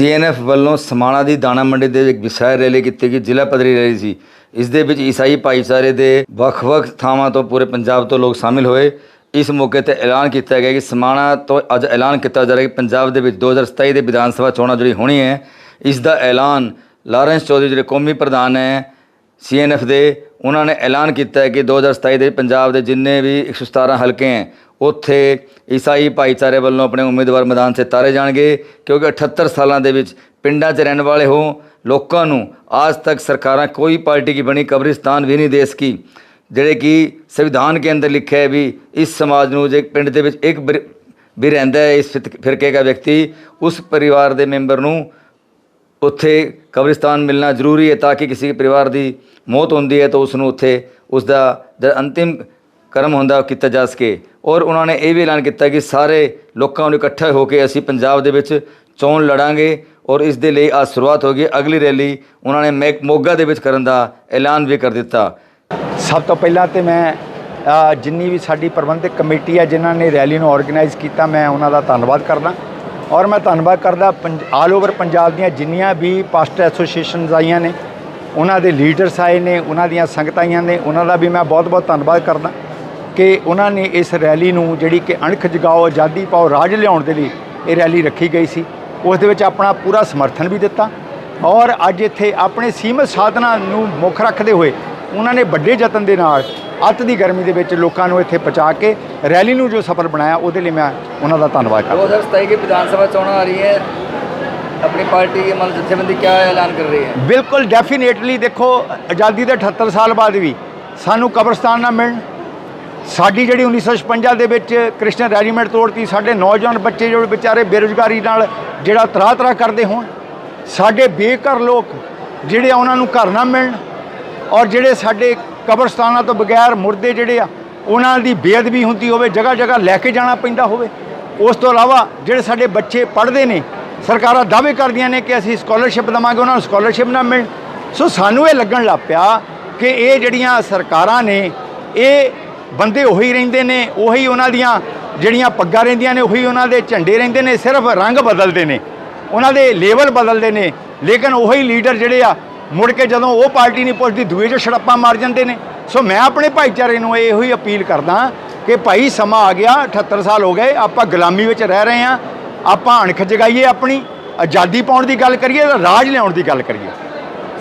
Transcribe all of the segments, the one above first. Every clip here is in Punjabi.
ਸੀਐਨਐਫ ਵੱਲੋਂ ਸਮਾਣਾ ਦੀ ਦਾਣਾ ਮੰਡੀ ਦੇ ਇੱਕ ਵਿਸਾਰ ਰੈਲੀ ਕੀਤੀ ਗਈ, ਜ਼ਿਲ੍ਹਾ ਪੱਧਰੀ ਰੈਲੀ ਸੀ। ਇਸ ਦੇ ਵਿੱਚ ਈਸਾਈ ਭਾਈਚਾਰੇ ਦੇ ਵੱਖ-ਵੱਖ ਥਾਵਾਂ ਤੋਂ ਪੂਰੇ ਪੰਜਾਬ ਤੋਂ ਲੋਕ ਸ਼ਾਮਿਲ ਹੋਏ। ਇਸ ਮੌਕੇ ਤੇ ਐਲਾਨ ਕੀਤਾ ਗਿਆ ਕਿ ਸਮਾਣਾ ਤੋਂ ਅੱਜ ਐਲਾਨ ਕੀਤਾ ਜਾ ਰਿਹਾ ਕਿ ਪੰਜਾਬ ਦੇ ਵਿੱਚ 2027 ਦੇ ਵਿਧਾਨ ਸਭਾ ਚੋਣਾਂ ਜਿਹੜੀ ਹੋਣੀ ਹੈ, ਇਸ ਦਾ ਐਲਾਨ ਲਾਰੈਂਸ ਚੌਧਰੀ ਜਿਹੜੇ ਕੌਮੀ ਪ੍ਰਧਾਨ ਹੈ ਸੀਐਨਐਫ ਦੇ, ਉਹਨਾਂ ਨੇ ਐਲਾਨ ਕੀਤਾ ਹੈ ਕਿ 2027 ਦੇ ਪੰਜਾਬ ਦੇ ਜਿੰਨੇ ਵੀ 117 ਹਲਕੇ ਹੈ ਉੱਥੇ ਈਸਾਈ ਭਾਈਚਾਰੇ ਵੱਲੋਂ ਆਪਣੇ ਉਮੀਦਵਾਰ ਮੈਦਾਨ 'ਚ ਤਾਰੇ ਜਾਣਗੇ, ਕਿਉਂਕਿ 78 ਸਾਲਾਂ ਦੇ ਵਿੱਚ ਪਿੰਡਾਂ 'ਚ ਰਹਿਣ ਵਾਲੇ ਹੋ ਲੋਕਾਂ ਨੂੰ ਅੱਜ ਤੱਕ ਸਰਕਾਰਾਂ ਕੋਈ ਪਾਰਟੀ ਕੀ ਬਣੀ ਕਬਰਿਸਤਾਨ ਵੀ ਨਹੀਂ ਦੇ ਸਕੀ। ਜਿਹੜੇ ਕਿ ਸੰਵਿਧਾਨ ਕੇ ਅੰਦਰ ਲਿਖਿਆ ਹੈ ਵੀ ਇਸ ਸਮਾਜ ਨੂੰ ਜੇ ਪਿੰਡ ਦੇ ਵਿੱਚ ਇੱਕ ਬਿਰ- ਵੀ ਰਹਿੰਦਾ ਹੈ, ਇਸ ਫਿਤ- ਫਿਰਕੇ ਦਾ ਵਿਅਕਤੀ, ਉਸ ਪਰਿਵਾਰ ਦੇ ਮੈਂਬਰ ਨੂੰ ਉੱਥੇ ਕਬਰਿਸਤਾਨ ਮਿਲਣਾ ਜ਼ਰੂਰੀ ਹੈ ਤਾਂ ਕਿ ਕਿਸੇ ਪਰਿਵਾਰ ਦੀ ਮੌਤ ਹੁੰਦੀ ਹੈ ਤਾਂ ਉਸ ਨੂੰ ਉੱਥੇ, ਉਸ ਦਾ, ਅੰਤਿਮ ਕਰਮ ਹੁੰਦਾ ਉਹ ਕੀਤਾ ਜਾ ਸਕੇ। ਔਰ ਉਹਨਾਂ ਨੇ ਇਹ ਵੀ ਐਲਾਨ ਕੀਤਾ ਕਿ ਸਾਰੇ ਲੋਕਾਂ ਨੂੰ ਇਕੱਠੇ ਹੋ ਕੇ ਅਸੀਂ ਪੰਜਾਬ ਦੇ ਵਿੱਚ ਚੋਣ ਲੜਾਂਗੇ ਔਰ ਇਸ ਦੇ ਲਈ ਅੱਜ ਸ਼ੁਰੂਆਤ ਹੋ ਗਈ। ਅਗਲੀ ਰੈਲੀ ਉਹਨਾਂ ਨੇ ਮੈਕ ਮੋਗਾ ਦੇ ਵਿੱਚ ਕਰਨ ਦਾ ਐਲਾਨ ਵੀ ਕਰ ਦਿੱਤਾ। ਸਭ ਤੋਂ ਪਹਿਲਾਂ ਤੇ ਮੈਂ ਜਿੰਨੀ ਵੀ ਸਾਡੀ ਪ੍ਰਬੰਧਕ ਕਮੇਟੀ ਹੈ ਜਿਨ੍ਹਾਂ ਨੇ ਰੈਲੀ ਨੂੰ ਆਰਗੇਨਾਈਜ਼ ਕੀਤਾ, ਮੈਂ ਉਹਨਾਂ ਦਾ ਧੰਨਵਾਦ ਕਰਦਾ। ਔਰ ਮੈਂ ਧੰਨਵਾਦ ਕਰਦਾ ਆਲ ਓਵਰ ਪੰਜਾਬ ਦੀਆਂ ਜਿੰਨੀਆਂ ਵੀ ਪਾਸਟਰ ਐਸੋਸੀਏਸ਼ਨਸ ਆਈਆਂ ਨੇ, ਉਹਨਾਂ ਦੇ ਲੀਡਰਸ ਆਏ ਨੇ, ਉਹਨਾਂ ਦੀਆਂ ਸੰਗਤਾਂ ਆਈਆਂ ਨੇ, ਉਹਨਾਂ ਦਾ ਵੀ ਮੈਂ ਬਹੁਤ-ਬਹੁਤ ਧੰਨਵਾਦ ਕਰਦਾ। ਕਿ ਉਹਨਾਂ ਨੇ ਇਸ ਰੈਲੀ ਨੂੰ ਜਿਹੜੀ ਕਿ ਅਣਖ ਜਗਾਓ ਆਜ਼ਾਦੀ ਪਾਓ ਰਾਜ ਲਿਆਉਣ ਦੇ ਲਈ ਇਹ ਰੈਲੀ ਰੱਖੀ ਗਈ ਸੀ। ਉਸ ਦੇ ਵਿੱਚ ਆਪਣਾ ਪੂਰਾ ਸਮਰਥਨ ਵੀ ਦਿੱਤਾ ਔਰ ਅੱਜ ਇੱਥੇ ਆਪਣੇ ਸੀਮਤ ਸਾਧਨਾ ਨੂੰ ਮੁੱਖ ਰੱਖਦੇ ਹੋਏ ਉਹਨਾਂ ਨੇ ਵੱਡੇ ਯਤਨ ਦੇ ਨਾਲ ਅੱਤ ਦੀ ਗਰਮੀ ਦੇ ਵਿੱਚ ਲੋਕਾਂ ਨੂੰ ਇੱਥੇ ਪਹੁੰਚਾ ਕੇ ਰੈਲੀ ਨੂੰ ਜੋ ਸਫਲ ਬਣਾਇਆ ਉਹਦੇ ਲਈ ਮੈਂ ਉਹਨਾਂ ਦਾ ਧੰਨਵਾਦ ਕਰਦਾ 2027 ਦੀ ਵਿਧਾਨ ਸਭਾ ਚੋਣਾਂ ਆ ਰਹੀ ਹੈ ਆਪਣੀ ਪਾਰਟੀ ਦੀ ਮਨ ਜਥੇਬੰਦੀ ਕੀ ਐਲਾਨ ਕਰ ਰਹੀ ਹੈ? ਬਿਲਕੁਲ ਡੈਫੀਨੇਟਲੀ ਦੇਖੋ ਆਜ਼ਾਦੀ ਦੇ 78 ਸਾਲ ਬਾਅਦ ਵੀ ਸਾਨੂੰ ਕਬਰਸਤਾਨ ਨਾ ਮਿਲਣ ਸਾਡੀ ਜਿਹੜੀ 1956 ਦੇ ਵਿੱਚ ਕ੍ਰਿਸ਼ਨ ਰੈਜੀਮੈਂਟ ਤੋੜਤੀ, ਸਾਡੇ ਨੌਜਵਾਨ ਬੱਚੇ ਜਿਹੜੇ ਵਿਚਾਰੇ ਬੇਰੁਜ਼ਗਾਰੀ ਨਾਲ ਜਿਹੜਾ ਤਰਾਹ ਤਰਾਹ ਕਰਦੇ ਹੋਣ, ਸਾਡੇ ਬੇਘਰ ਲੋਕ ਜਿਹੜੇ ਆ ਉਹਨਾਂ ਨੂੰ ਘਰ ਨਾ ਮਿਲਣ ਔਰ ਜਿਹੜੇ ਸਾਡੇ ਕਬਰਸਤਾਨਾਂ ਤੋਂ ਬਗੈਰ ਮੁਰਦੇ ਜਿਹੜੇ ਆ, ਉਹਨਾਂ ਦੀ ਬੇਅਦਬੀ ਹੁੰਦੀ ਹੋਵੇ ਜਗ੍ਹਾ ਜਗ੍ਹਾ ਲੈ ਕੇ ਜਾਣਾ ਪੈਂਦਾ ਹੋਵੇ। ਉਸ ਤੋਂ ਇਲਾਵਾ ਜਿਹੜੇ ਸਾਡੇ ਬੱਚੇ ਪੜ੍ਹਦੇ ਨੇ, ਸਰਕਾਰਾਂ ਦਾਅਵੇ ਕਰਦੀਆਂ ਨੇ ਕਿ ਅਸੀਂ ਸਕਾਲਰਸ਼ਿਪ ਦੇਵਾਂਗੇ, ਉਹਨਾਂ ਨੂੰ ਸਕਾਲਰਸ਼ਿਪ ਨਾ ਮਿਲਣ। ਸੋ ਸਾਨੂੰ ਇਹ ਲੱਗਣ ਲੱਗ ਪਿਆ ਕਿ ਇਹ ਜਿਹੜੀਆਂ ਸਰਕਾਰਾਂ ਨੇ, ਇਹ ਬੰਦੇ ਉਹੀ ਰਹਿੰਦੇ ਨੇ, ਉਹੀ ਉਹਨਾਂ ਦੀਆਂ ਜਿਹੜੀਆਂ ਪੱਗਾਂ ਰਹਿੰਦੀਆਂ ਨੇ, ਉਹੀ ਉਹਨਾਂ ਦੇ ਝੰਡੇ ਰਹਿੰਦੇ ਨੇ, ਸਿਰਫ ਰੰਗ ਬਦਲਦੇ ਨੇ। ਉਹਨਾਂ ਦੇ ਲੈਵਲ ਬਦਲਦੇ ਨੇ, ਲੇਕਿਨ ਉਹੀ ਲੀਡਰ ਜਿਹੜੇ ਆ, ਮੁੜ ਕੇ ਜਦੋਂ ਉਹ ਪਾਰਟੀ ਨਹੀਂ ਪੁੱਛਦੀ, ਦੂਏ 'ਚ ਛੜੱਪਾਂ ਮਾਰ ਜਾਂਦੇ ਨੇ। ਸੋ ਮੈਂ ਆਪਣੇ ਭਾਈਚਾਰੇ ਨੂੰ ਇਹੋ ਹੀ ਅਪੀਲ ਕਰਦਾ ਕਿ ਭਾਈ ਸਮਾਂ ਆ ਗਿਆ 78 ਸਾਲ ਹੋ ਗਏ, ਆਪਾਂ ਗੁਲਾਮੀ ਵਿੱਚ ਰਹਿ ਰਹੇ ਹਾਂ, ਆਪਾਂ ਅਣਖ ਜਗਾਈਏ ਆਪਣੀ, ਆਜ਼ਾਦੀ ਪਾਉਣ ਦੀ ਗੱਲ ਕਰੀਏ ਰਾਜ ਲਿਆਉਣ ਦੀ ਗੱਲ ਕਰੀਏ।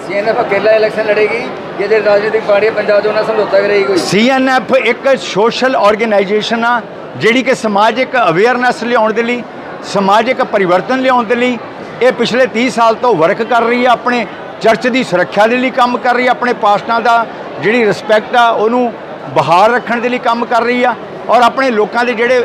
ਸੀਐਨਐਫ ਅਕੇਲਾ ਇਲੈਕਸ਼ਨ ਲੜੇਗੀ ਜਿਹਦੇ ਰਾਜਨੀਤਿਕ ਪਾਰਟੀ ਪੰਜਾਬ ਦੇ ਨਾਲ ਸਮਝੌਤਾ ਕਰੇਗੀ ਕੋਈ। ਸੀਐਨਐਫ ਇੱਕ ਸੋਸ਼ਲ ਆਰਗੇਨਾਈਜੇਸ਼ਨ ਆ, ਜਿਹੜੀ ਕਿ ਸਮਾਜਿਕ ਅਵੇਅਰਨੈਸ ਲਿਆਉਣ ਦੇ ਲਈ ਸਮਾਜਿਕ ਪਰਿਵਰਤਨ ਲਿਆਉਣ ਦੇ ਲਈ, ਇਹ ਪਿਛਲੇ 30 ਸਾਲ ਤੋਂ ਵਰਕ ਕਰ ਰਹੀ ਹੈ ਆਪਣੇ ਚਰਚ ਦੀ ਸੁਰੱਖਿਆ ਦੇ ਲਈ ਕੰਮ ਕਰ ਰਹੀ ਹੈ ਆਪਣੇ ਪਾਸਟਾਂ ਦਾ ਜਿਹੜੀ ਰਿਸਪੈਕਟ ਆ, ਉਹਨੂੰ ਬਹਾਰ ਰੱਖਣ ਦੇ ਲਈ ਕੰਮ ਕਰ ਰਹੀ ਆ, ਔਰ ਆਪਣੇ ਲੋਕਾਂ ਦੇ ਜਿਹੜੇ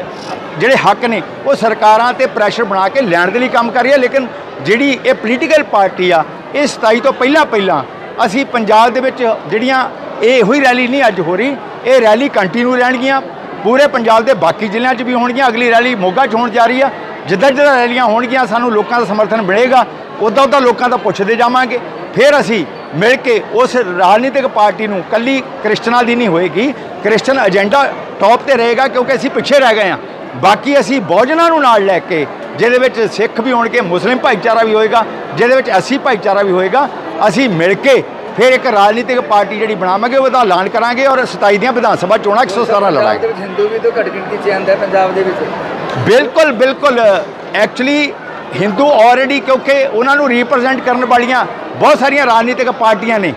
ਜਿਹੜੇ ਹੱਕ ਨੇ, ਉਹ ਸਰਕਾਰਾਂ ਤੇ ਪ੍ਰੈਸ਼ਰ ਬਣਾ ਕੇ ਲੈਣ ਦੇ ਲਈ ਕੰਮ ਕਰ ਰਹੀ ਆ, ਲੇਕਿਨ ਜਿਹੜੀ ਇਹ ਪੋਲੀਟੀਕਲ ਪਾਰਟੀ ਆ ਇਹ 27 ਤੋਂ ਪਹਿਲਾਂ ਪਹਿਲਾਂ ਅਸੀਂ ਪੰਜਾਬ ਦੇ ਵਿੱਚ ਜਿਹੜੀਆਂ ਇਹ ਹੋਈ ਰੈਲੀ ਨਹੀਂ ਅੱਜ ਹੋ ਰਹੀ, ਇਹ ਰੈਲੀ ਕੰਟੀਨਿਊ ਰਹਿਣਗੀਆਂ। ਪੂਰੇ ਪੰਜਾਬ ਦੇ ਬਾਕੀ ਜ਼ਿਲ੍ਹਿਆਂ 'ਚ ਵੀ ਹੋਣਗੀਆਂ, ਅਗਲੀ ਰੈਲੀ ਮੋਗਾ 'ਚ ਹੋਣ ਜਾ ਰਹੀ ਆ। ਜਿੱਦਾਂ ਜਿੱਦਾਂ ਰੈਲੀਆਂ ਹੋਣਗੀਆਂ, ਸਾਨੂੰ ਲੋਕਾਂ ਦਾ ਸਮਰਥਨ ਮਿਲੇਗਾ, ਉਦਾਂ ਉਦਾਂ ਲੋਕਾਂ ਦਾ ਪੁੱਛਦੇ ਜਾਵਾਂਗੇ। ਫਿਰ ਅਸੀਂ ਮਿਲ ਕੇ ਉਸ ਰਾਜਨੀਤਿਕ ਪਾਰਟੀ ਨੂੰ, ਕੱਲੀ ਕ੍ਰਿਸਚਨਾਂ ਦੀ ਨਹੀਂ ਹੋਏਗੀ ਕ੍ਰਿਸਚਨ ਏਜੰਡਾ ਟੌਪ ਤੇ ਰਹੇਗਾ ਕਿਉਂਕਿ ਅਸੀਂ ਪਿੱਛੇ ਰਹਿ ਗਏ ਹਾਂ। ਬਾਕੀ ਅਸੀਂ ਬਹੁਜਨਾਂ ਨੂੰ ਨਾਲ ਲੈ ਕੇ ਜਿਹਦੇ ਵਿੱਚ ਸਿੱਖ ਵੀ ਹੋਣਗੇ ਮੁਸਲਿਮ ਭਾਈਚਾਰਾ ਵੀ ਹੋਏਗਾ ਜਿਹਦੇ ਵਿੱਚ ਅਸੀਂ ਭਾਈਚਾਰਾ ਵੀ ਹੋਏਗਾ ਅਸੀਂ ਮਿਲ ਕੇ ਫਿਰ ਇੱਕ ਰਾਜਨੀਤਿਕ ਪਾਰਟੀ ਜਿਹੜੀ ਬਣਾਵਾਂਗੇ ਉਹਦਾ ਐਲਾਨ ਕਰਾਂਗੇ ਔਰ 27 ਦੀਆਂ ਵਿਧਾਨ ਸਭਾ ਚੋਣਾਂ 117 ਲੜਾਂਗੇ। ਹਿੰਦੂ ਵੀ ਤਾਂ ਘੱਟ ਗਿਣਤੀ ਚ ਆਂਦਾ ਪੰਜਾਬ ਦੇ ਵਿੱਚ। ਬਿਲਕੁਲ ਬਿਲਕੁਲ। ਐਕਚੁਅਲੀ ਹਿੰਦੂ ਆਲਰੇਡੀ ਕਿਉਂਕਿ ਉਹਨਾਂ ਨੂੰ ਰਿਪਰੈਜ਼ੈਂਟ ਕਰਨ ਵਾਲੀਆਂ ਬਹੁਤ ਸਾਰੀਆਂ ਰਾਜਨੀਤਿਕ ਪਾਰਟੀਆਂ ਨੇ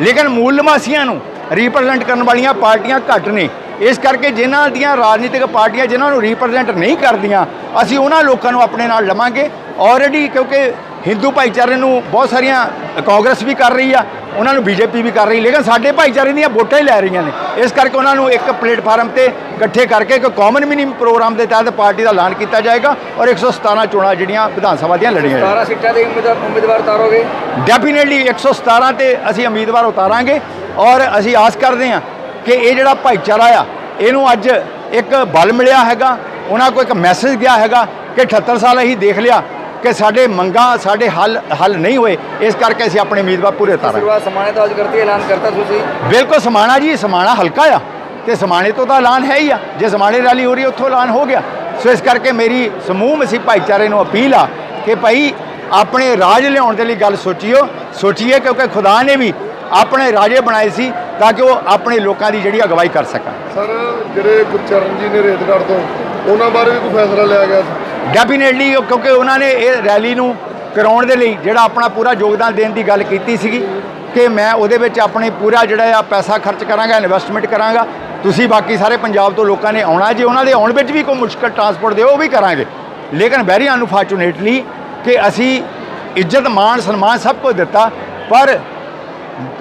ਲੇਕਿਨ ਮੂਲ ਨਿਵਾਸੀਆਂ ਨੂੰ ਰਿਪਰੈਜ਼ੈਂਟ ਕਰਨ ਵਾਲੀਆਂ ਪਾਰਟੀਆਂ ਘੱਟ ਨੇ। ਇਸ ਕਰਕੇ ਜਿਨ੍ਹਾਂ ਦੀਆਂ ਰਾਜਨੀਤਿਕ ਪਾਰਟੀਆਂ ਜਿਨ੍ਹਾਂ ਨੂੰ ਰਿਪਰੈਜ਼ੈਂਟ ਨਹੀਂ ਕਰਦੀਆਂ ਅਸੀਂ ਉਹਨਾਂ ਲੋਕਾਂ ਨੂੰ ਆਪਣੇ ਨਾਲ ਲਵਾਂਗੇ। ਆਲਰੇਡੀ ਕਿਉਂਕਿ ਹਿੰਦੂ ਭਾਈਚਾਰੇ ਨੂੰ ਬਹੁਤ ਸਾਰੀਆਂ ਕਾਂਗਰਸ ਵੀ ਕਰ ਰਹੀ ਆ ਉਹਨਾਂ ਨੂੰ ਬੀਜੇਪੀ ਵੀ ਕਰ ਰਹੀ ਲੇਕਿਨ ਸਾਡੇ ਭਾਈਚਾਰੇ ਦੀਆਂ ਵੋਟਾਂ ਹੀ ਲੈ ਰਹੀਆਂ ਨੇ। ਇਸ ਕਰਕੇ ਉਹਨਾਂ ਨੂੰ ਇੱਕ ਪਲੇਟਫਾਰਮ ਤੇ ਇਕੱਠੇ ਕਰਕੇ ਇੱਕ ਕਾਮਨ ਮਿਨੀਮਮ ਪ੍ਰੋਗਰਾਮ ਦੇ ਤਹਿਤ ਪਾਰਟੀ ਦਾ ਐਲਾਨ ਕੀਤਾ ਜਾਏਗਾ ਔਰ 117 ਚੋਣਾਂ ਜਿਹੜੀਆਂ ਵਿਧਾਨ ਸਭਾ ਦੀਆਂ ਲੜੀਆਂ ਜਾਣਗੀਆਂ। 17 ਸੀਟਾਂ ਦੇ ਉਮੀਦਵਾਰ ਉਤਾਰੋਗੇ? ਡੈਫੀਨੇਟਲੀ 117 ਤੇ ਅਸੀਂ ਉਮੀਦਵਾਰ ਉਤਾਰਾਂਗੇ। ਔਰ ਅਸੀਂ ਆਸ ਕਰਦੇ ਹਾਂ ਕਿ ਇਹ ਜਿਹੜਾ ਭਾਈਚਾਰਾ ਆ ਇਹਨੂੰ ਅੱਜ ਇੱਕ ਬਲ ਮਿਲਿਆ ਹੈਗਾ ਉਹਨਾਂ ਕੋਲ ਇੱਕ ਮੈਸੇਜ ਗਿਆ ਹੈਗਾ ਕਿ 78 ਸਾਲ ਅਸੀਂ ਦੇਖ ਲਿਆ ਕਿ ਸਾਡੇ ਮੰਗਾਂ ਸਾਡੇ ਹੱਲ ਹੱਲ ਨਹੀਂ ਹੋਏ। ਇਸ ਕਰਕੇ ਅਸੀਂ ਆਪਣੇ ਉਮੀਦਵਾਰ ਪੂਰੇ ਉਤਾਰਾਂਗੇ ਸ਼ੁਰੂਆਤ ਸਮਾਣੇ ਤੋਂ ਅੱਜ ਕਰਤੀ ਐਲਾਨ ਕਰਤਾ ਤੁਸੀਂ? ਬਿਲਕੁਲ ਸਮਾਣਾ ਜੀ ਸਮਾਣਾ ਹਲਕਾ ਆ। ਤੇ ਸਮਾਣੇ ਤੋਂ ਤਾਂ ਐਲਾਨ ਹੈ ਹੀ ਆ। ਜੇ ਸਮਾਣੇ ਰੈਲੀ ਹੋ ਰਹੀ ਉੱਥੋਂ ਐਲਾਨ ਹੋ ਗਿਆ। ਸੋ ਇਸ ਕਰਕੇ ਮੇਰੀ ਸਮੂਹ ਮਸੀਹ ਭਾਈਚਾਰੇ ਨੂੰ ਅਪੀਲ ਆ ਕਿ ਭਾਈ ਆਪਣੇ ਰਾਜ ਲਿਆਉਣ ਦੇ ਲਈ ਗੱਲ ਸੋਚੀਓ। ਸੋਚੀਏ ਕਿਉਂਕਿ ਖੁਦਾ ਨੇ ਵੀ ਆਪਣੇ ਰਾਜੇ ਬਣਾਏ ਸੀ ਤਾਂ ਕਿ ਉਹ ਆਪਣੇ ਲੋਕਾਂ ਦੀ ਜਿਹੜੀ ਅਗਵਾਈ ਕਰ ਸਕਣ। ਸਰ ਜਿਹੜੇ ਗੁਰਚਰਨ ਜੀ ਨੇ ਰੇਤਗੜ੍ਹ ਤੋਂ ਉਹਨਾਂ ਬਾਰੇ ਵੀ ਕੋਈ ਫੈਸਲਾ ਲਿਆ ਗਿਆ ਸੀ? ਡੈਫੀਨੇਟਲੀ ਕਿਉਂਕਿ ਉਹਨਾਂ ਨੇ ਇਹ ਰੈਲੀ ਨੂੰ ਕਰਾਉਣ ਦੇ ਲਈ ਜਿਹੜਾ ਆਪਣਾ ਪੂਰਾ ਯੋਗਦਾਨ ਦੇਣ ਦੀ ਗੱਲ ਕੀਤੀ ਸੀਗੀ ਕਿ ਮੈਂ ਉਹਦੇ ਵਿੱਚ ਆਪਣੇ ਪੂਰਾ ਜਿਹੜਾ ਆ ਪੈਸਾ ਖਰਚ ਕਰਾਂਗਾ ਇਨਵੈਸਟਮੈਂਟ ਕਰਾਂਗਾ। ਤੁਸੀਂ ਬਾਕੀ ਸਾਰੇ ਪੰਜਾਬ ਤੋਂ ਲੋਕਾਂ ਨੇ ਆਉਣਾ ਜੇ ਉਹਨਾਂ ਦੇ ਆਉਣ ਵਿੱਚ ਵੀ ਕੋਈ ਮੁਸ਼ਕਲ ਟਰਾਂਸਪੋਰਟ ਦੇ ਉਹ ਵੀ ਕਰਾਂਗੇ। ਲੇਕਿਨ ਵੈਰੀ ਅਨਫੋਰਚੂਨੇਟਲੀ ਕਿ ਅਸੀਂ ਇੱਜ਼ਤ ਮਾਣ ਸਨਮਾਨ ਸਭ ਕੁਝ ਦਿੱਤਾ ਪਰ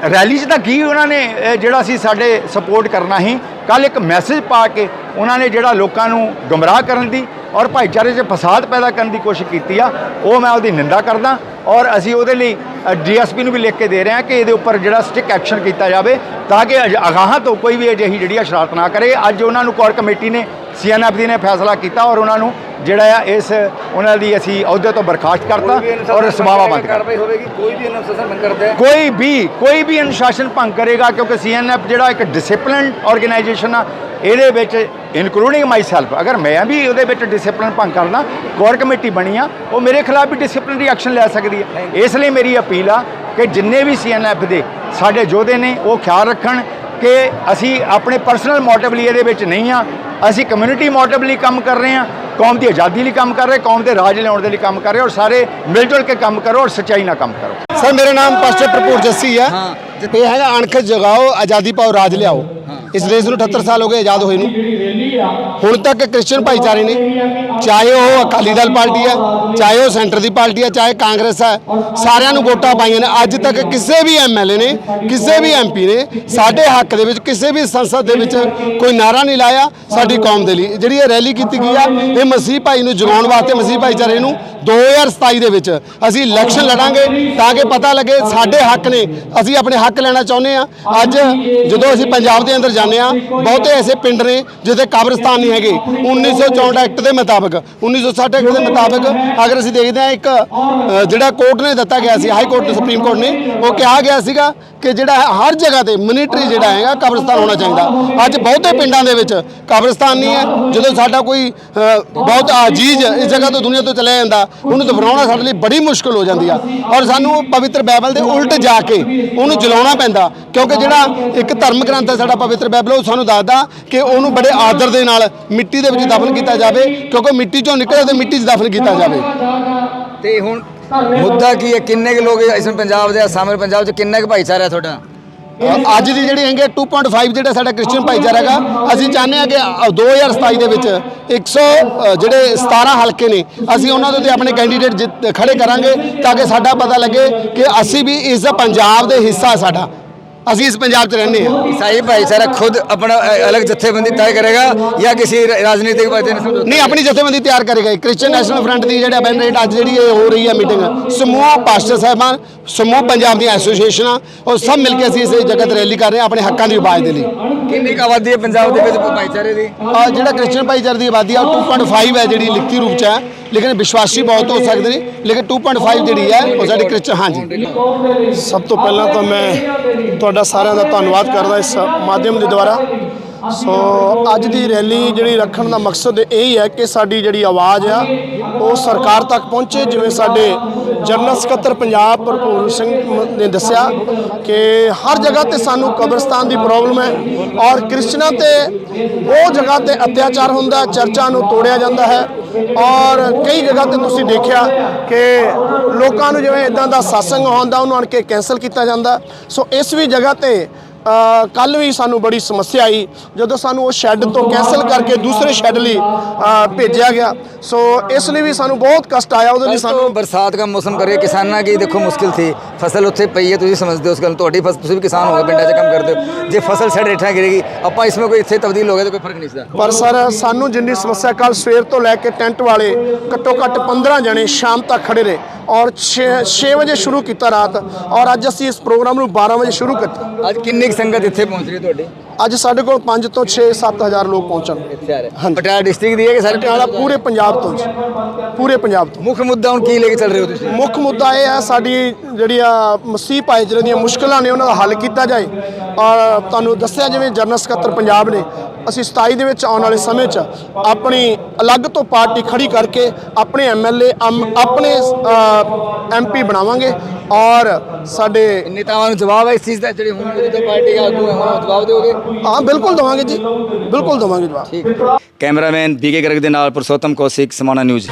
ਰੈਲੀ 'ਚ ਤਾਂ ਕੀ ਉਹਨਾਂ ਨੇ ਜਿਹੜਾ ਸੀ ਸਾਡੇ ਸਪੋਰਟ ਕਰਨਾ ਹੀ ਕੱਲ ਇੱਕ ਮੈਸੇਜ ਪਾ ਕੇ ਉਹਨਾਂ ਨੇ ਜਿਹੜਾ ਲੋਕਾਂ ਨੂੰ ਗੁੰਮਰਾਹ ਕਰਨ ਦੀ ਔਰ ਭਾਈਚਾਰੇ 'ਚ ਫਸਾਦ ਪੈਦਾ ਕਰਨ ਦੀ ਕੋਸ਼ਿਸ਼ ਕੀਤੀ ਆ, ਉਹ ਮੈਂ ਉਹਦੀ ਨਿੰਦਾ ਕਰਦਾ ਔਰ ਅਸੀਂ ਉਹਦੇ ਲਈ ਡੀਐਸਪੀ ਨੂੰ ਵੀ ਲਿਖ ਕੇ ਦੇ ਰਹੇ ਹਾਂ ਕਿ ਇਹਦੇ ਉੱਪਰ ਜਿਹੜਾ ਸਟਿਕ ਐਕਸ਼ਨ ਕੀਤਾ ਜਾਵੇ ਤਾਂ ਕਿ ਅਜ- ਅਗਾਹਾਂ ਤੋਂ ਕੋਈ ਵੀ ਅਜਿਹੀ ਜਿਹੜੀ ਆ ਸ਼ਰਾਰਤ ਨਾ ਕਰੇ। ਅੱਜ ਉਹਨਾਂ ਨੂੰ ਕੋਰ ਕਮੇਟੀ ਨੇ ਸੀਐਨਐਫ ਨੇ ਫੈਸਲਾ ਕੀਤਾ ਔਰ ਉਹਨਾਂ ਨੂੰ ਜਿਹੜਾ ਆ ਇਸ ਉਹਨਾਂ ਦੀ ਅਸੀਂ ਅਹੁਦੇ ਤੋਂ ਬਰਖਾਸਤ ਕਰਤਾ ਔਰ ਸਮਾਵਾ ਬੰਦ ਕਾਰਵਾਈ ਹੋਵੇਗੀ ਕੋਈ ਵੀ ਅਨੁਸ਼ਾਸਨ ਭੰਗ ਕਰਦਾ ਹੈ। ਕੋਈ ਵੀ ਕੋਈ ਵੀ ਅਨੁਸ਼ਾਸਨ ਭੰਗ ਕਰੇਗਾ ਕਿਉਂਕਿ ਸੀਐਨਐਫ ਜਿਹੜਾ ਇੱਕ ਡਿਸਪਲਿਨ ਆਰਗੇਨਾਈਜੇਸ਼ਨ ਆ ਇਹਦੇ ਵਿੱਚ ਇਨਕਲੂਡਿੰਗ ਮਾਈ ਸੈਲਫ ਅਗਰ ਮੈਂ ਵੀ ਉਹਦੇ ਵਿੱਚ ਡਿਸਪਲਿਨ ਭੰਗ ਕਰਦਾ ਕੋਰ ਕਮੇਟੀ ਬਣੀ ਆ ਉਹ ਮੇਰੇ ਖਿਲਾਫ ਵੀ ਡਿਸਪਲਿਨਰੀ ਐਕਸ਼ਨ ਲੈ ਸਕਦੀ ਹੈ ਇਸ ਲਈ ਮੇਰੀ ਅਪੀਲ ਆ ਕਿ ਜਿੰਨੇ ਵੀ ਸੀਐਨਐਫ ਦੇ ਸਾਡੇ ਯੋਧੇ ਨੇ ਉਹ ਖਿਆਲ ਰੱਖਣ ਕਿ ਅਸੀਂ ਆਪਣੇ ਪਰਸਨਲ ਮੋਟਿਵ ਲਈ ਇਹਦੇ ਵਿੱਚ ਨਹੀਂ ਆ ਅਸੀਂ ਕਮਿਊਨਿਟੀ ਮੋਟਿਵ ਲਈ ਕੰਮ ਕਰ ਰਹੇ ਹਾਂ ਕੌਮ ਦੀ ਆਜ਼ਾਦੀ ਲਈ ਕੰਮ ਕਰ ਰਹੇ ਕੌਮ ਦੇ ਰਾਜ ਲਿਆਉਣ ਦੇ ਲਈ ਕੰਮ ਕਰ ਰਹੇ ਔਰ ਸਾਰੇ ਮਿਲ ਜੁਲ ਕੇ ਕੰਮ ਕਰੋ ਔਰ ਸੱਚਾਈ ਨਾਲ ਕੰਮ ਕਰੋ। ਸਰ ਮੇਰਾ ਨਾਮ ਪਾਸਟਰ ਭਰਪੂਰ ਜੱਸੀ ਹੈ। ਹਾਂ। ਇਹ ਹੈਗਾ ਅਣਖ ਜਗਾਓ ਆਜ਼ਾਦੀ ਪਾਓ ਰਾਜ ਲਿਆਓ। ਇਸ ਦੇਸ਼ ਨੂੰ 78 ਸਾਲ ਹੋ ਗਏ ਆਜ਼ਾਦ ਹੋਏ ਨੂੰ। ਹੁਣ ਤੱਕ ਕ੍ਰਿਸਚੀਅਨ ਭਾਈਚਾਰੇ ਨੇ, ਚਾਹੇ ਉਹ ਅਕਾਲੀ ਦਲ ਪਾਰਟੀ ਹੈ, ਚਾਹੇ ਉਹ ਸੈਂਟਰ ਦੀ ਪਾਰਟੀ ਹੈ, ਚਾਹੇ ਕਾਂਗਰਸ ਹੈ, ਸਾਰਿਆਂ ਨੂੰ ਵੋਟਾਂ ਪਾਈਆਂ ਨੇ। ਅੱਜ ਤੱਕ ਕਿਸੇ ਵੀ ਐਮਐਲਏ ਨੇ, ਕਿਸੇ ਵੀ ਐਮਪੀ ਨੇ, ਸਾਡੇ ਹੱਕ ਦੇ ਵਿੱਚ, ਕਿਸੇ ਵੀ ਸੰਸਦ ਦੇ ਵਿੱਚ ਕੋਈ ਨਾਰਾ ਨਹੀਂ ਲਾਇਆ ਸਾਡੀ ਕੌਮ ਦੇ ਲਈ। ਜਿਹੜੀ ਇਹ ਰੈਲੀ ਕੀਤੀ ਗਈ ਆ, ਇਹ ਮਸੀਹ ਭਾਈ ਨੂੰ ਜਗਾਉਣ ਵਾਸਤੇ, ਮਸੀਹ ਭਾਈਚਾਰੇ ਨੂੰ 2027 ਦੇ ਵਿੱਚ ਅਸੀਂ ਇਲੈਕਸ਼ਨ ਲੜਾਂਗੇ ਤਾਂ ਕਿ ਪਤਾ ਲੱਗੇ ਸਾਡੇ ਹੱਕ ਨੇ, ਅਸੀਂ ਆਪਣੇ ਹੱਕ ਲੈਣਾ ਚਾਹੁੰਦੇ ਆ ਅੱਜ ਜਦੋਂ ਅਸੀਂ ਪੰਜਾਬ ਦੇ ਅੰਦਰ ਜਾਂਦੇ ਆ। ਬਹੁਤੇ ਐਸੇ ਪਿੰਡ ਨੇ ਜਿੱਥੇ ਕਬਰਸਤਾਨ ਨਹੀਂ ਹੈਗੇ। 1964 ਐਕਟ ਦੇ ਮੁਤਾਬਕ 1960 ਐਕਟ ਦੇ ਮੁਤਾਬਕ ਅਗਰ ਅਸੀਂ ਦੇਖਦੇ ਆ ਇੱਕ ਜਿਹੜਾ ਕੋਰਟ ਨੇ ਦਿੱਤਾ ਗਿਆ ਸੀ, ਹਾਈ ਕੋਰਟ, ਸੁਪਰੀਮ ਕੋਰਟ ਨੇ, ਉਹ ਕਿਹਾ ਗਿਆ ਸੀਗਾ ਕਿ ਜਿਹੜਾ ਹੈ, ਹਰ ਜਗ੍ਹਾ ਤੇ ਮਿਨੀਟਰੀ ਜਿਹੜਾ ਹੈਗਾ, ਕਬਰਸਤਾਨ ਹੋਣਾ ਚਾਹੀਦਾ। ਅੱਜ ਬਹੁਤੇ ਪਿੰਡਾਂ ਦੇ ਵਿੱਚ ਕਬਰਸਤਾਨ ਨਹੀਂ ਹੈ। ਜਦੋਂ ਸਾਡਾ ਕੋਈ ਬਹੁਤ ਆਜ਼ੀਜ਼ ਇਸ ਜਗ੍ਹਾ ਤੋਂ ਦੁਨੀਆ ਤੋਂ ਚਲਿਆ ਜਾਂਦਾ, ਉਹਨੂੰ ਦਫਨਾਉਣਾ ਸਾਡੇ ਲਈ ਬੜੀ ਮੁਸ਼ਕਲ ਹੋ ਜਾਂਦੀ ਆ। ਔਰ ਸਾਨੂੰ ਪਵਿੱਤਰ ਬਾਈਬਲ ਦੇ ਉਲਟ ਜਾ ਕੇ ਉਹਨੂੰ ਜਲਾਉਣਾ ਪੈਂਦਾ, ਕਿਉਂਕਿ ਜਿਹੜਾ ਇੱਕ ਧਰਮ ਗ੍ਰੰਥ ਹੈ ਸਾਡਾ ਪਵਿੱਤਰ ਬਾਈਬਲ ਉਹ ਸਾਨੂੰ ਦੱਸਦਾ ਕਿ ਉਹਨੂੰ ਬੜੇ ਆਦਰ ਦੇ ਨਾਲ ਮਿੱਟੀ ਦੇ ਵਿੱਚ ਦਫਨ ਕੀਤਾ ਜਾਵੇ, ਕਿਉਂਕਿ ਮਿੱਟੀ ਚੋਂ ਨਿਕਲਿਆ ਤੇ ਮਿੱਟੀ 'ਚ ਦਫਨ ਕੀਤਾ ਜਾਵੇ। ਤੇ ਹੁਣ ਮੁੱਦਾ ਕੀ ਹੈ? ਕਿੰਨੇ ਕੁ ਲੋਕ ਇਸ ਪੰਜਾਬ ਦੇ ਅਸਾਮ ਪੰਜਾਬ ਚ ਕਿੰਨਾ ਕੁ ਭਾਈਚਾਰਾ ਹੈ ਤੁਹਾਡਾ? ਅੱਜ ਦੀ ਜਿਹੜੀ ਹੈਗੇ 2.5 ਜਿਹੜਾ ਸਾਡਾ ਕ੍ਰਿਸਚੀਅਨ ਭਾਈਚਾਰਾ ਹੈਗਾ ਅਸੀਂ ਚਾਹੁੰਦੇ ਹਾਂ ਕਿ ਅ, 2027 ਦੇ ਵਿੱਚ 100 ਅ, ਜਿਹੜੇ 17 ਹਲਕੇ ਨੇ ਅਸੀਂ ਉਹਨਾਂ ਦੇ ਉੱਤੇ ਆਪਣੇ ਕੈਂਡੀਡੇਟ ਜਿੱਤ- ਖੜੇ ਕਰਾਂਗੇ ਤਾਂ ਕਿ ਸਾਡਾ ਪਤਾ ਲੱਗੇ ਕਿ ਅਸੀਂ ਵੀ ਇਸ ਪੰਜਾਬ ਦੇ ਹਿੱਸਾ ਸਾਡਾ। ਅਸੀਂ ਇਸ ਪੰਜਾਬ 'ਚ ਰਹਿੰਦੇ ਹਾਂ। ਈਸਾਈ ਭਾਈਚਾਰਾ ਖੁਦ ਆਪਣਾ ਅ, ਅਲੱਗ ਜਥੇਬੰਦੀ ਤय ਕਰੇਗਾ ਜਾਂ ਕਿਸੇ ਰਾ- ਰਾਜਨੀਤਿਕ ਪਾਰਟੀ ਨੇ ਸਮਝੌਤਾ ਨਹੀਂ ਆਪਣੀ ਜਥੇਬੰਦੀ ਤਿਆਰ ਕਰੇਗਾ ਕ੍ਰਿਸਚੀਅਨ ਨੈਸ਼ਨਲ ਫਰੰਟ ਦੀ ਜਿਹੜਾ ਬੈਨਰੇਟ ਅੱਜ ਜਿਹੜੀ ਇਹ ਹੋ ਰਹੀ ਹੈ ਮੀਟਿੰਗ ਸਮੂਹ ਪਾਸਟਰ ਸਾਹਿਬਾਨ ਸਮੂਹ ਪੰਜਾਬ ਦੀਆਂ ਐਸੋਸੀਏਸ਼ਨਾਂ ਉਹ ਸਭ ਮਿਲ ਕੇ ਅਸੀਂ ਇਸ ਜਗ੍ਹਾ ਤੇ ਰੈਲੀ ਕਰ ਰਹੇ ਹਾਂ ਆਪਣੇ ਹੱਕਾਂ ਦੀ ਆਵਾਜ਼ ਦੇ ਲਈ। ਕਿੰਨੀ ਕੁ ਆਬਾਦੀ ਹੈ ਪੰਜਾਬ ਦੇ ਵਿੱਚ ਭਾਈਚਾਰੇ ਦੀ? ਆ ਜਿਹੜਾ ਕ੍ਰਿਸਚੀਅਨ ਭਾਈਚਾਰੇ ਦੀ ਆਬਾਦੀ ਆ ਉਹ 2.5 ਹੈ ਜਿਹੜੀ ਲਿਖਤੀ ਰੂਪ ਚ ਹੈ। ਲੇਕਿਨ ਵਿਸ਼ਵਾਸੀ ਬਹੁਤ ਹੋ ਸਕਦੇ ਨੇ ਲੇਕਿਨ 2.5 ਜਿਹੜੀ ਹੈ ਉਹ ਸਾਡੀ ਕ੍ਰਿਸਚੀਅਨ ਹਾਂਜੀ। ਸਭ ਤੋਂ ਪਹਿਲਾਂ ਤਾਂ ਮੈਂ ਤੁਹਾਡਾ ਸਾਰਿਆਂ ਦਾ ਧੰਨਵਾਦ ਕਰਦਾ ਇਸ ਮਾਧਿਅਮ ਦੇ ਦੁਆਰਾ। ਸੋ ਅੱਜ ਦੀ ਰੈਲੀ ਜਿਹੜੀ ਰੱਖਣ ਦਾ ਮਕਸਦ ਇਹ ਹੀ ਹੈ ਕਿ ਸਾਡੀ ਜਿਹੜੀ ਆਵਾਜ਼ ਆ ਉਹ ਸਰਕਾਰ ਤੱਕ ਪਹੁੰਚੇ। ਜਿਵੇਂ ਸਾਡੇ ਜਨਰਲ ਸਕੱਤਰ ਪੰਜਾਬ ਭਰਪੂਰ ਸਿੰਘ ਨੇ ਦੱਸਿਆ ਕਿ ਹਰ ਜਗ੍ਹਾ ਤੇ ਸਾਨੂੰ ਕਬਰਸਤਾਨ ਦੀ ਪ੍ਰੋਬਲਮ ਹੈ ਔਰ ਕ੍ਰਿਸਚਨਾਂ ਤੇ ਉਹ ਜਗ੍ਹਾ ਤੇ ਅਤਿਆਚਾਰ ਹੁੰਦਾ ਚਰਚਾਂ ਨੂੰ ਤੋੜਿਆ ਜਾਂਦਾ ਹੈ। ਔਰ ਕਈ ਜਗ੍ਹਾ ਤੇ ਤੁਸੀਂ ਦੇਖਿਆ ਕਿ ਲੋਕਾਂ ਨੂੰ ਜਿਵੇਂ ਇਦਾਂ ਦਾ satsang ਹੁੰਦਾ, ਉਹਨੂੰ ਆਣ ਕੇ ਕੈਨਸਲ ਕੀਤਾ ਜਾਂਦਾ। ਸੋ ਇਸ ਵੀ ਜਗ੍ਹਾ ਤੇ ਕੱਲ ਵੀ ਸਾਨੂੰ ਬੜੀ ਸਮੱਸਿਆ ਆਈ ਜਦੋਂ ਸਾਨੂੰ ਉਹ ਸ਼ੈੱਡ ਤੋਂ ਕੈਨਸਲ ਕਰਕੇ ਦੂਸਰੇ ਸ਼ੈੱਡ ਲਈ ਭੇਜਿਆ ਗਿਆ। ਸੋ ਇਸ ਲਈ ਵੀ ਸਾਨੂੰ ਬਹੁਤ ਕਸ਼ਟ ਆਇਆ ਉਹਦੇ ਲਈ ਸਾਨੂੰ ਬਰਸਾਤ ਦਾ ਮੌਸਮ ਕਰੇ ਕਿਸਾਨਾਂ ਕੀ ਦੇਖੋ ਮੁਸ਼ਕਿਲ ਸੀ। ਫਸਲ ਉੱਥੇ ਪਈ ਹੈ ਤੁਸੀਂ ਸਮਝਦੇ ਹੋ ਉਸ ਗੱਲ ਤੁਹਾਡੀ ਫਸਲ ਤੁਸੀਂ ਵੀ ਕਿਸਾਨ ਹੋਗੇ ਪਿੰਡਾਂ 'ਚ ਕੰਮ ਕਰਦੇ ਹੋ। ਜੇ ਫਸਲ ਸਾਡੇ ਹੇਠਾਂ ਗਿਰੇਗੀ ਆਪਾਂ ਇਸमें ਕੋਈ ਇੱਥੇ ਤਬਦੀਲ ਹੋ ਗਿਆ ਤਾਂ ਕੋਈ ਫ਼ਰਕ ਨਹੀਂ ਸੀਦਾ ਪਰ ਸਰ ਸਾਨੂੰ ਜਿੰਨੀ ਸਮੱਸਿਆ ਕੱਲ ਸਵੇਰ ਤੋਂ ਲੈ ਕੇ ਟੈਂਟ ਵਾਲੇ ਘੱਟੋ ਘੱਟ 15 ਜਣੇ ਸ਼ਾਮ ਤੱਕ ਖੜੇ ਰਹੇ ਔਰ 6 ਵਜੇ ਸ਼ੁਰੂ ਕੀਤਾ ਰਾਤ ਔਰ ਅੱਜ ਅਸੀਂ ਇਸ ਪ੍ਰੋਗਰਾਮ ਨੂੰ 12 ਵਜੇ ਸ਼ੁਰੂ ਕੀਤਾ। ਅੱਜ ਕਿੰਨੀ ਸੰਗਤ ਇੱਥੇ ਪਹੁੰਚ ਰਹੀ ਹੈ ਤੁਹਾਡੀ? ਅੱਜ ਸਾਡੇ ਕੋਲ 5 ਤੋਂ 6 7000 ਲੋਕ ਪਹੁੰਚਣ। ਇੱਥੇ ਆ ਰਹੇ। ਹਾਂਜੀ। ਪਟਿਆਲਾ ਡਿਸਟ੍ਰਿਕਟ ਦੀ ਹੈ ਕਿ ਸਾਰੇ ਪਟਿਆਲਾ ਪੂਰੇ ਪੰਜਾਬ ਤੋਂ ਜੀ। ਪੂਰੇ ਪੰਜਾਬ ਤੋਂ। ਮੁੱਖ ਮੁੱਦਾ ਹੁਣ ਕੀ ਲੈ ਕੇ ਚੱਲ ਰਹੇ ਹੋ ਤੁਸੀਂ? ਮੁੱਖ ਮੁੱਦਾ ਇਹ ਹੈ ਸਾਡੀ ਜਿਹੜੀ ਆ ਮਸੀਹ ਭਾਈਚਾਰੇ ਦੀਆਂ ਮੁਸ਼ਕਲਾਂ ਨੇ ਉਹਨਾਂ ਦਾ ਹੱਲ ਕੀਤਾ ਜਾਏ। ਔਰ ਤੁਹਾਨੂੰ ਦੱਸਿਆ ਜਿਵੇਂ ਜਨਰਲ ਸਕੱਤਰ ਪੰਜਾਬ ਨੇ ਅਸੀਂ 27 ਦੇ ਵਿੱਚ ਆਉਣ ਵਾਲੇ ਸਮੇਂ 'ਚ ਆਪਣੀ ਅਲੱਗ ਤੋਂ ਪਾਰਟੀ ਖੜੀ ਕਰਕੇ ਆਪਣੇ ਐਮਐਲਏ ਆਪਣੇ ਐਮਪੀ ਬਣਾਵਾਂਗੇ ਔਰ ਸਾਡੇ ਨੇਤਾਵਾਂ ਨੂੰ ਜਵਾਬ ਹੈ ਇਸ ਚੀਜ਼ ਦਾ ਜਿਹੜੇ ਹੁਣ ਵਿਰੋਧੀ ਪਾਰਟੀ ਆਗੂ ਹੈ ਉਹਨਾਂ ਨੂੰ ਜਵਾਬ ਦਿਓਗੇ? ਹਾਂ ਬਿਲਕੁਲ ਦਵਾਂਗੇ ਜੀ ਬਿਲਕੁਲ ਦਵਾਂਗੇ ਜਵਾਬ। ਕੈਮਰਾਮੈਨ ਬੀਕੇ ਗਰਗ ਦੇ ਨਾਲ ਪੁਰਸ਼ੋਤਮ ਕੌਸ਼ਿਕ ਸਮਾਣਾ ਨਿਊਜ਼।